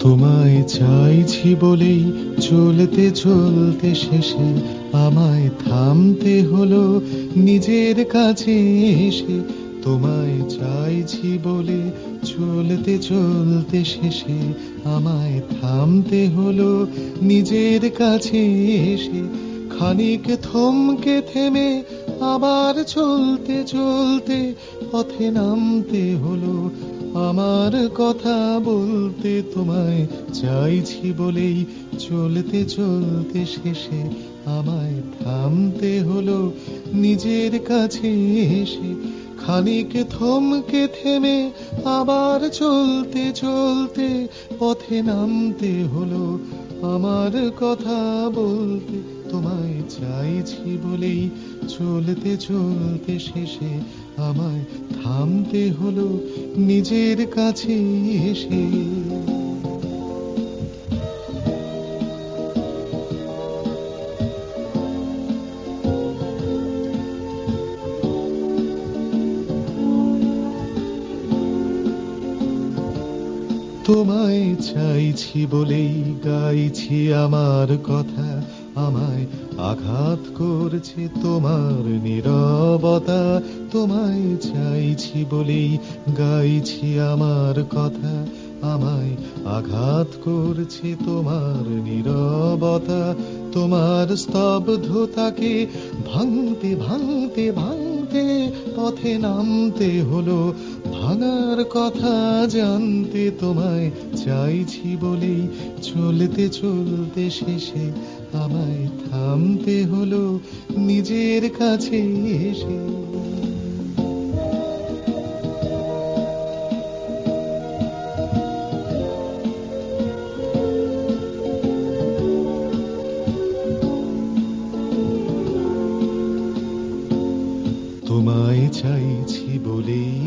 তোমায় চাইছি বলেই চলতে চলতে শেষে আমায় থামতে হলো নিজের কাছে এসে তোমায় চাইছি বলে চলতে চলতে শেষে আমায় থামতে হলো নিজের কাছে এসে। খানিক থমকে থেমে আবার চলতে চলতে পথে নামতে হলো। আমার কথা বলতে তোমায় চাইছি বলেই চলতে চলতে শেষে আমায় থামতে হলো নিজের কাছে এসে। খানিক থমকে থেমে আবার চলতে চলতে পথে নামতে হলো আমার কথা বলতে। তোমায় চাইছি বলেই চলতে চলতে শেষে আমায় থামতে হলো নিজের কাছে এসে। তোমায় চাইছি বলেই গাইছি আমার কথা। আমায় আঘাত করছে তোমার নিরবতা। তোমায় চাইছি বলেই গাইছি আমার কথা। আমায় আঘাত করছে তোমার নীরবতা। তোমার স্তব্ধতাকে ভাঙতে ভাঙতে ভাঙতে পথে নামতে হলো। ভাঙার কথা জানতে তোমায় চাইছি বলে চলতে চলতে শেষে আমায় থামতে হলো নিজের কাছে এসে।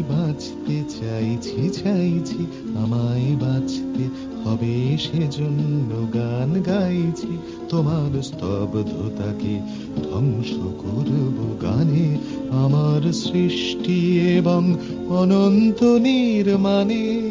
বাঁচতে চাইছি চাইছি, আমায় বাঁচতে হবে সেজন্য গান গাইছি। তোমার স্তব্ধতাকে ধ্বংস করব গানে। আমার সৃষ্টি এবং অনন্ত নির্মাণে।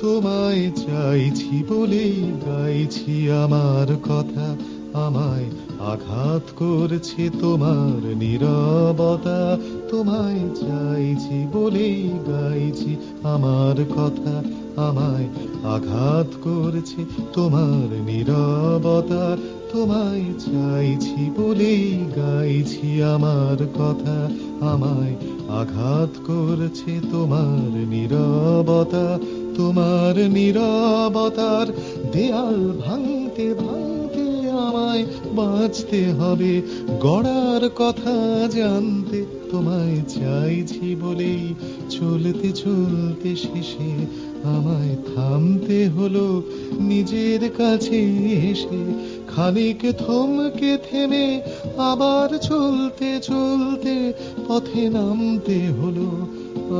তোমায় চাইছি বলেই গাইছি আমার কথা। আমায় আঘাত করছে তোমার নীরবতা। তোমায় চাইছি বলেই গাইছি আমার কথা। আমায় আঘাত করছে তোমার নীরবতা। তোমায় চাইছি বলেই গাইছি আমার কথা। আমায় আঘাত করছে তোমার নীরবতা। তোমার নীরবতার দেয়াল ভাঙতে ভাঙতে আমায় বাঁচতে হবে। গড়ার কথা জানতে তোমায় চাইছি বলেই চলতে চলতে শেষে আমায় থামতে হলো নিজের কাছে এসে। খানিক থমকে থেমে আবার চলতে চলতে পথে নামতে হলো।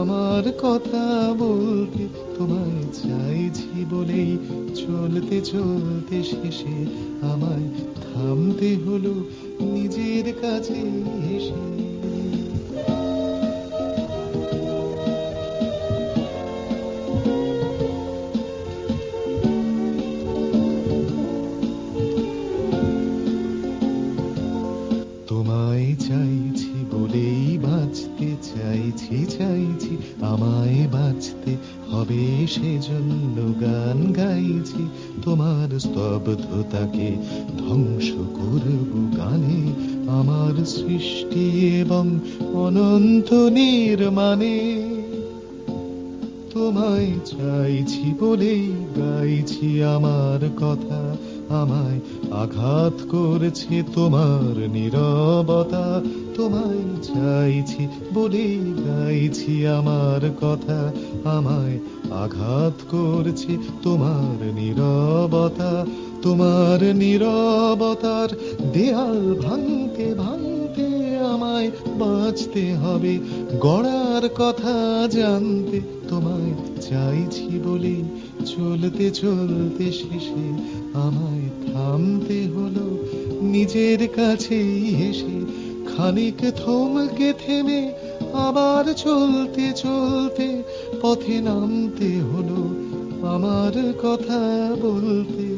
আমার কথা বলতে তোমায় চাইছি বলেই চলতে চলতে শেষে আমায় থামতে হলো নিজের কাছে এসে। চাইছি বলেই বাঁচতে চাইছি চাইছি, আমায় বাঁচতে হবে সেজন্য গান গাইছি। তোমার স্তব্ধতাকে ধ্বংস করব গানে, আমার সৃষ্টি এবং অনন্ত নির্মাণে। তোমায় চাইছি বলেই গাইছি আমার কথা আমায় আঘাত করেছে তোমার নীরবতা। তোমায় চাইছি বলে গাইছি আমার কথা। আমায় আঘাত করছে তোমার নীরবতা। তোমার নীরবতার দেয়াল ভাঙতে ভাঙতে আমায় বাঁচতে হবে। গড়ার কথা জানতে তোমায় চাইছি বলে চলতে চলতে শেষে আমায় থামতে হলো। নিজের কাছেই হেসে খানিক থমকে থেমে আবার চলতে চলতে পথে নামতে হলো। আমার কথা বলতে